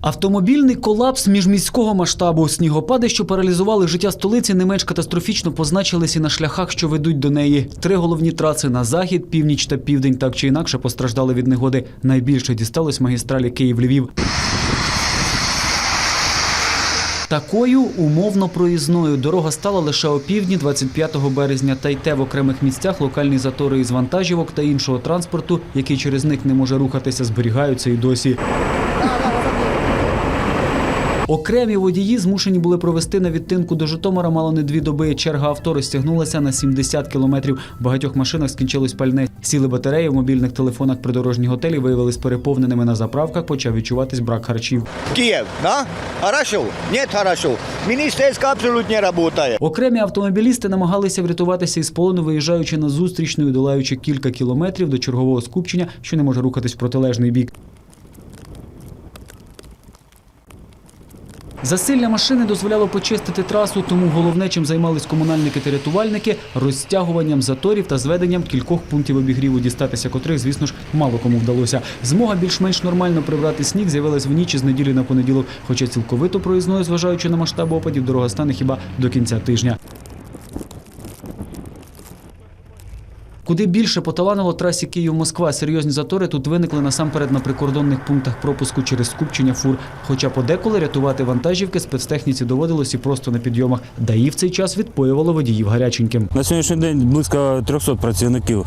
Автомобільний колапс міжміського масштабу. Снігопади, що паралізували життя столиці, не менш катастрофічно позначилися на шляхах, що ведуть до неї. Три головні траси на захід, північ та південь так чи інакше постраждали від негоди. Найбільше дісталось магістралі Київ-Львів. Такою умовно проїзною дорога стала лише опівдні 25 березня. Та й те в окремих місцях локальні затори із вантажівок та іншого транспорту, який через них не може рухатися, зберігаються і досі. Окремі водії змушені були провести на відтинку до Житомира мало не дві доби. Черга авто розтягнулася на 70 кілометрів. В багатьох машинах скінчилось пальне. Сіли батареї в мобільних телефонах придорожні готелі виявились переповненими на заправках. Почав відчуватись брак харчів. Киев, да? Хорошо? Нет, хорошо. Министерство абсолютно не работает. Окремі автомобілісти намагалися врятуватися із полону, виїжджаючи на зустрічну і долаючи кілька кілометрів до чергового скупчення, що не може рухатись в протилежний бік. Засилля машини дозволяло почистити трасу, тому головне, чим займались комунальники та рятувальники, розтягуванням заторів та зведенням кількох пунктів обігріву, дістатися котрих, звісно ж, мало кому вдалося. Змога більш-менш нормально прибрати сніг з'явилась в ніч із неділі на понеділок, хоча цілковито проїзною, зважаючи на масштаб опадів, дорога стане хіба до кінця тижня. Куди більше поталанило трасі Київ-Москва. Серйозні затори тут виникли насамперед на прикордонних пунктах пропуску через скупчення фур. Хоча подеколи рятувати вантажівки спецтехніці доводилось і просто на підйомах. ДАІ в цей час відпоювало водіїв гаряченьким. На сьогоднішній день близько 300 працівників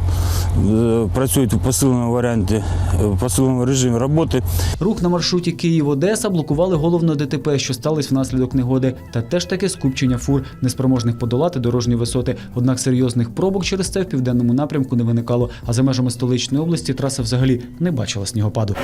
е, працюють у посиленому варіанті, е, в посиленому режимі роботи. Рух на маршруті Київ-Одеса блокували головно ДТП, що сталося внаслідок негоди, та теж таки скупчення фур, неспроможних подолати дорожні висоти. Однак серйозних пробок через це в південному напрямку не виникало. А за межами столичної області траса взагалі не бачила снігопаду.